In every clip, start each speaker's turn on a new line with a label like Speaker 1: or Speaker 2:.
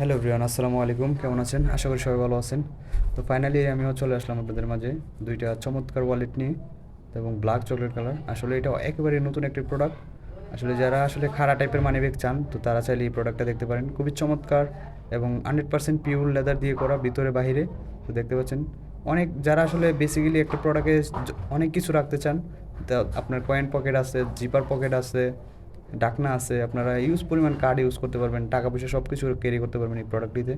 Speaker 1: Hello Brian আসসালামু আলাইকুম। কেমন আছেন? আশা করি সবাই ভালো আছেন। তো ফাইনালি আমিও চলে আসলাম আপনাদের মাঝে। দুইটা চমৎকার ওয়ালেট নিয়ে এবং ব্ল্যাক চকলেট কালার আসলে এটা একেবারে নতুন একটি প্রোডাক্ট আসলে যারা আসলে খাড়া টাইপের মানি ব্যাগ চান, তো তারা চাইলে এই প্রোডাক্টটা দেখতে পারেন। খুবই চমৎকার এবং হান্ড্রেড পার্সেন্ট পিওর লেদার দিয়ে করা, ভিতরে বাহিরে। তো দেখতে পাচ্ছেন, অনেক যারা আসলে বেসিক্যালি একটা প্রোডাক্টে অনেক কিছু রাখতে চান, তা আপনার কয়েন পকেট আছে জিপার পকেট আছে ডাকনা আছে, আপনারা ইউজ পরিমাণ কার্ড ইউজ করতে পারবেন, টাকা পয়সা সব কিছু ক্যারি করতে পারবেন এই প্রোডাক্টটিতে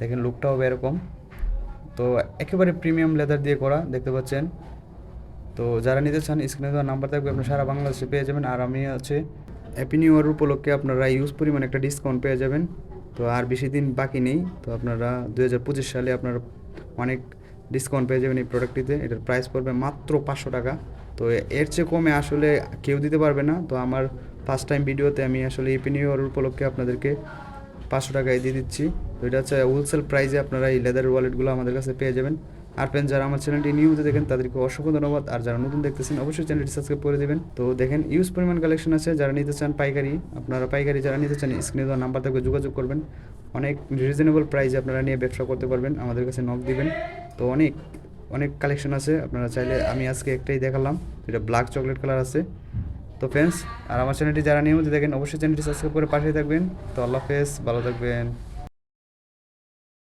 Speaker 1: দেখেন লুকটাও হবে এরকম। তো একেবারে প্রিমিয়াম লেদার দিয়ে করা, দেখতে পাচ্ছেন। তো যারা নিতে চান স্ক্রিনে দেওয়া নাম্বার থাকবে, আপনি সারা বাংলাদেশে পেয়ে যাবেন। আর আমি আছে হ্যাপি নিউ ইয়ার উপলক্ষে আপনারা ইউজ পরিমাণ একটা ডিসকাউন্ট পেয়ে যাবেন। তো আর বেশি দিন বাকি নেই। তো আপনারা দু হাজার পঁচিশ সালে আপনারা অনেক ডিসকাউন্ট পেয়ে যাবেন এই প্রোডাক্টটিতে এটার প্রাইস পড়বে মাত্র পাঁচশো টাকা। তো এর চেয়ে কমে আসলে কেউ দিতে পারবে না। তো আমার ফার্স্ট টাইম ভিডিওতে আমি আসলে ইয়ার উপলক্ষে আপনাদেরকে পাঁচশো টাকায় দিয়ে দিচ্ছি। তো এটা হচ্ছে হোলসেল প্রাইসে আপনারা এই লেদার ওয়ালেটগুলো আমাদের কাছে পেয়ে যাবেন। আর ফ্রেন্ড যারা আমার চ্যানেলটি নিয়মিত দেখেন, তাদেরকে অসংখ্য ধন্যবাদ। আর যারা নতুন দেখতেছেন, অবশ্যই চ্যানেলটি সাবস্ক্রাইব করে দেবেন। তো দেখেন ইউজ পরিমাণ কালেকশন আছে। যারা নিতে চান পাইকারি, আপনারা পাইকারি যারা নিতে চান স্ক্রিনে দেওয়া নাম্বার থাকবে, যোগাযোগ করবেন। অনেক রিজনেবল প্রাইসে আপনারা নিয়ে ব্যবসা করতে পারবেন। আমাদের কাছে নক দিবেন। তো অনেক অনেক কালেকশন আছে, আপনারা চাইলে আমি আজকে একটাই দেখালাম এটা ব্ল্যাক চকলেট কালার আছে। তো ফ্রেন্ডস আর আমার চ্যানেলটি যারা নিয়মিত দেখেন, অবশ্যই চ্যানেলটি সাবস্ক্রাইব করে পাশে থাকবেন। তো আল্লাহ হাফেজ, ভালো থাকবেন।